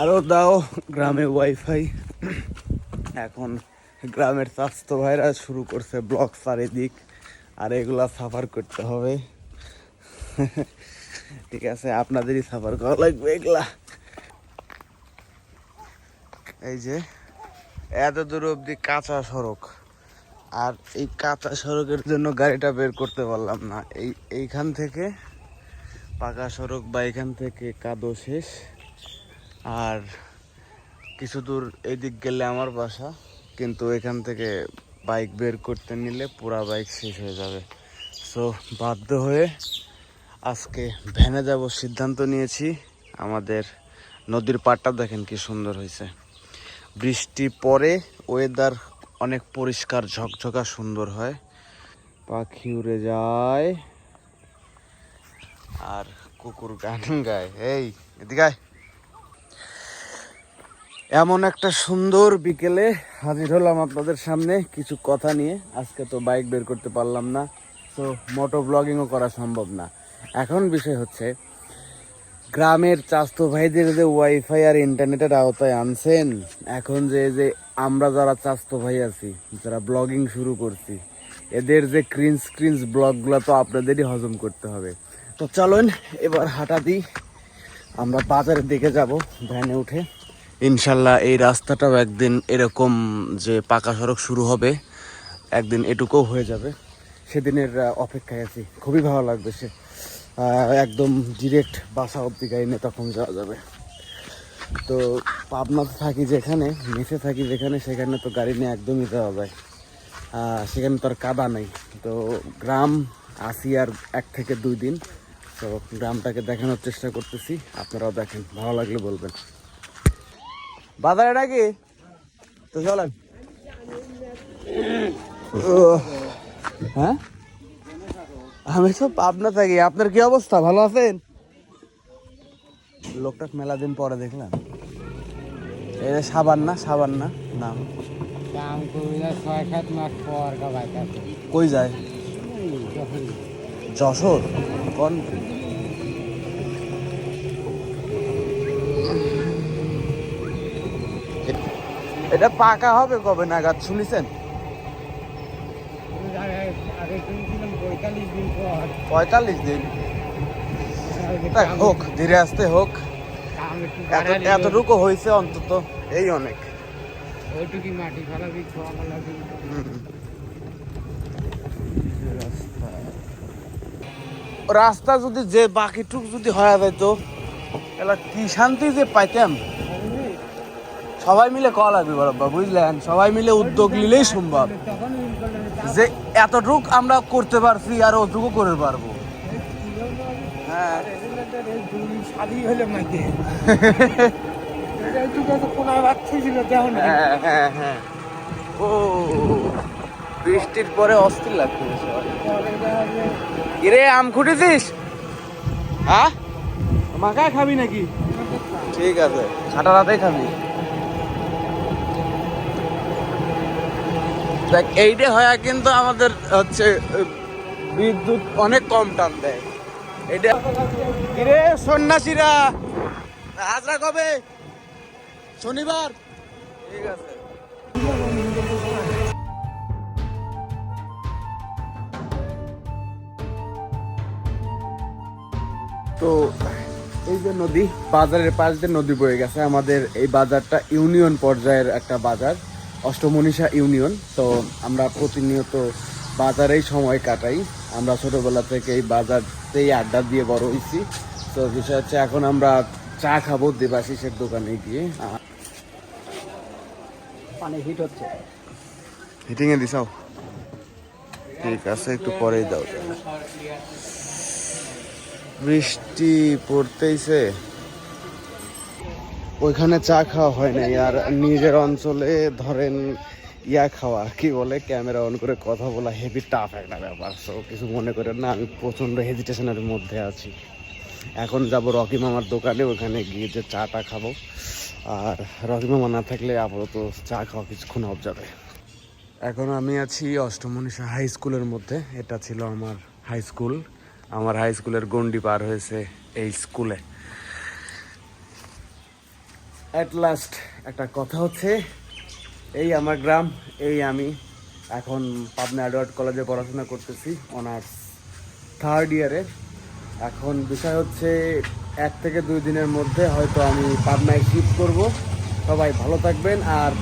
আরও দাও গ্রামে ওয়াইফাই এখন গ্রামের স্বাস্থ্য ভাইরা শুরু করছে ব্লক চারিদিক, আর এগুলা সাফার করতে হবে। ঠিক আছে, আপনাদেরই সাফার করা লাগবে এগুলা। এই যে, এত দূর অব্দি কাঁচা সড়ক। আর এই কাঁচা সড়কের জন্য গাড়িটা বের করতে পারলাম না। এই, এইখান থেকে পাকা সড়ক বা এখান থেকে কাদো শেষ। আর কিছু দূর এদিক গেলে আমার বাসা, কিন্তু এখান থেকে বাইক বের করতে নিলে পুরা বাইক শেষ হয়ে যাবে। সো বাধ্য হয়ে আজকে ভ্যানে যাব সিদ্ধান্ত নিয়েছি। আমাদের নদীর পাড়টা দেখেন কি সুন্দর হয়েছে। বৃষ্টি পরে ওয়েদার অনেক পরিষ্কার, ঝকঝকা সুন্দর হয়। পাখি উড়ে যায়। আর কুকুর গান গায়। এই, এদিকে। এমন একটা সুন্দর বিকেলে হাজির হলাম আপনাদের সামনে কিছু কথা নিয়ে। আজকে তো বাইক বের করতে পারলাম না, তো মোটো ব্লগিংও করা সম্ভব না। এখন বিষয় হচ্ছে, গ্রামের চাস্তো ভাইদের যে ওয়াইফাই আর ইন্টারনেটের আওতায় আনছেন, এখন যে যে আমরা যারা চাস্তো ভাই আছি, যারা ব্লগিং শুরু করছি, এদের যে ক্রিন্স ক্রিন্স ব্লগগুলো তো আপনাদেরই হজম করতে হবে। তো চলুন, এবার হাঁটা দিই। আমরা বাজারের দিকে যাব, ভ্যানে উঠে। ইনশাল্লাহ এই রাস্তাটাও একদিন এরকম যে পাকা সড়ক শুরু হবে, একদিন এটুকুও হয়ে যাবে। সেদিনের অপেক্ষায় আছি। খুবই ভালো লাগবে সে। একদম ডিরেক্ট বাসা অব্দি গাড়ি নিয়ে তখন যাওয়া যাবে। তো পাবনাতে থাকি যেখানে মেসে থাকি যেখানে, সেখানে তো গাড়ি নিয়ে একদমই যাওয়া যায়। সেখানে তো আর কাদা নেই। তো গ্রাম আসি আর এক থেকে দুই দিন। তো গ্রামটাকে দেখানোর চেষ্টা করতেছি। আপনারাও দেখেন, ভালো লাগলে বলবেন। বাজারে নাকি? তো চলেন। হ্যাঁ? আমি তো পাবনা থাকি। আপনার কি অবস্থা? ভালো আছেন? লোকটা মেলা দিন পরে দেখলাম। এই সাবান না সাবান না নাম কই যায়? যশোর? কোন এটা পাকা হবে কবে নাগাদ শুনেছেন? পঁয়তাল্লিশ দিন। হোক, ধীরে আসতে হোক। এতটুকু হয়েছে অন্তত, এই অনেক। রাস্তা যদি যে বাকিটুক যদি হয়ে যেত তাহলে কি শান্তি যে পাইতাম? সবাই মিলে কল লাগবে বরাব্বা বুঝলেন? সবাই মিলে উদ্যোগ নিলেই সম্ভব। যে এতটুক আমরা করতে পারছি আর ওটুকু করে পারব। হ্যাঁ। ও, বৃষ্টির পরে অস্থির সবাই। কিরে, আম খুঁটেছিস? হ্যাঁ? মাকায় খাবি নাকি? ঠিক আছে ছাটা রাতেই খাবি। দেখ এইটা হয় কিন্তু আমাদের হচ্ছে, বিদ্যুৎ অনেক কম টান দেয়। এটা কিরে সন্ন্যাসীরা, হাজরা কবে? শনিবার? ঠিক আছে। তো এই যে নদী, বাজারের পাশ দিয়ে নদী বয়ে গেছে। আমাদের এই বাজারটা ইউনিয়ন পর্যায়ের একটা বাজার। অষ্টমনীষা ইউনিয়ন তো আমরা প্রতিনিয়ত বাজারেই সময় কাটাই। আমরা ছোটোবেলা থেকে এই বাজারতেই আড্ডা দিয়ে বড় হয়েছি। তো বিষয় হচ্ছে এখন আমরা চা খাব দেবাশিসের দোকানে গিয়ে। পানি হিট হচ্ছে। হিটিং এ দিছাও? ঠিক আছে একটু পরেই দাও। বৃষ্টি পড়তেইছে। ওইখানে চা খাওয়া হয় নাই, আর নিজের অঞ্চলে ধরেন ইয়া খাওয়া, কি বলে, ক্যামেরা অন করে কথা বলা হেভি টাফ একটা ব্যাপার। সো কিছু মনে করেন না, আমি প্রচণ্ড হেজিটেশনের মধ্যে আছি। এখন যাব রকি মামার দোকানে, ওখানে গিয়ে যে চাটা খাব। আর রকি মামা না থাকলে আপাতত চা খাওয়া কিছুক্ষণ অফ যাবে। এখন আমি আছি অষ্টমনীষা হাই স্কুলের মধ্যে, এটা ছিল আমার হাই স্কুল আমার হাই স্কুলের গন্ডি পার হয়েছে এই স্কুলে অ্যাট লাস্ট একটা কথা হচ্ছে, এই আমার গ্রাম, এই আমি এখন পাবনা অ্যাডওয়ার্ড কলেজে পড়াশোনা করতেছি, অনার্স থার্ড ইয়ারে এখন বিষয় হচ্ছে, এক থেকে দুই দিনের মধ্যে হয়তো আমি পাবনায় শিফট করব। সবাই ভালো থাকবেন, আর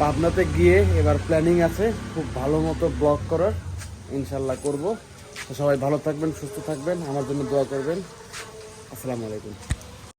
পাবনাতে গিয়ে এবার প্ল্যানিং আছে, খুব ভালো মতো ব্লগ করার, ইনশাল্লাহ করব। সবাই ভালো থাকবেন, সুস্থ থাকবেন, আমার জন্য দোয়া করবেন। আসসালামু আলাইকুম।